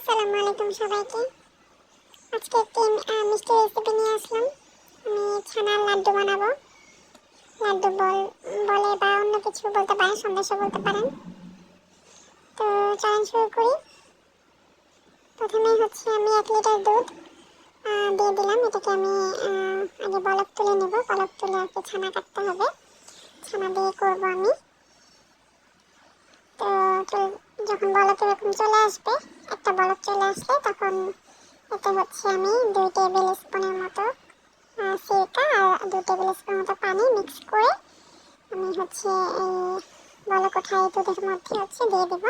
আসসালামু আলাইকুম সবাইকে। আজকে একটি মিষ্টি রেসিপি নিয়ে আসলাম। আমি ছানার লাড্ডু বানাবো। লাড্ডু বল, বলে বা অন্য কিছু বলতে পারেন, সন্দেশও বলতে পারেন। তো চলেন শুরু করি। প্রথমেই হচ্ছে আমি এক লিটার দুধ দিয়ে দিলাম। এটাকে আমি আগে বলক তুলে নেব। বলক তুলে আর কি ছানা কাটতে হবে। ছানা দিয়ে করব আমি। তো যখন বলক এরকম চলে আসবে একটা বলক চলে আসলে তখন এতে হচ্ছে আমি দুই টেবিল স্পুনের মতো সিরকা আর দুই টেবিল স্পুন মতো পানি মিক্স করে আমি হচ্ছে এই বলক ওঠা এই দুধের মধ্যে হচ্ছে দিয়ে দেব।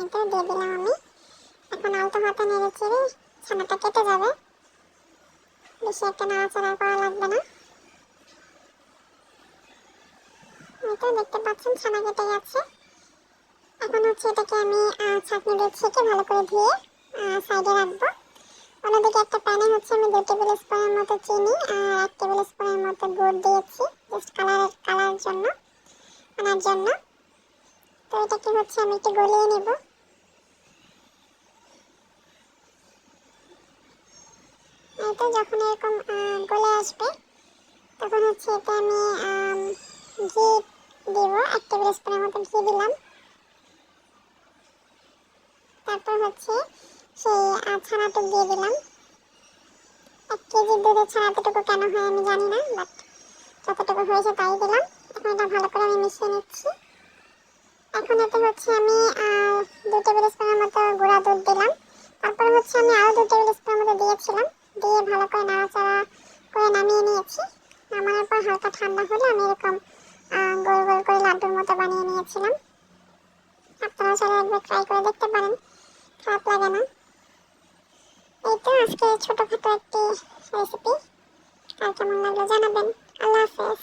এটা দিয়ে দিলাম আমি। এখন আলতো হাতে নেড়ে চেড়ে ছানাটা কেটে যাবে। বেশি একটা নাড়াচাড়া করা লাগবে না। তো দেখতে পাচ্ছেন ছানা কেটে গেছে। এখন হচ্ছে এটাকে আমি ছাঁকনি দিয়ে ছেঁকে ভালো করে ধুয়ে সাইডে রাখব। অন্যদিকে একটা প্যানে হচ্ছে আমি দু টেবিল স্পুনের মতো চিনি আর এক টেবিল স্পুনের মতো গুড় দিয়েছি জাস্ট কালারের কালার জন্য আনার জন্য। তো এটাকে হচ্ছে আমি একটু গলিয়ে নেব। তো যখন এরকম গলে আসবে তখন হচ্ছে আমি আম, ঘি দেবো। এক টেবিল স্পুনের মতো ঘি দিলাম। তারপর হচ্ছে সেই ছানাটুক দিয়ে দিলাম। এক কেজি দুধের ছানাটুকু কেন হয় আমি জানি না বাট যতটুকু হয়েছে তাই দিলাম। এখন এটা ভালো করে আমি মিশিয়ে নিচ্ছি। এখন এতে হচ্ছে আমি দু টেবিল স্পুনের মতো গুঁড়া দুধ দিলাম। তারপর হচ্ছে আমি আরও দু টেবিল স্পুনের মতো দিয়েছিলাম। দিয়ে ভালো করে নাড়াচাড়া করে নামিয়ে নিয়েছি। নামানোর পর হালকা ঠান্ডা হলে আমি এরকম গোল গোল করে লাড্ডুর মতো বানিয়ে নিয়েছিলাম। আপনারা চাইলে একবার ট্রাই করে দেখতে পারেন। খারাপ লাগে না। এই তো আজকে ছোটোখাটো একটি রেসিপি আর কেমন লাগল জানাবেন। আল্লাহ হাফেজ।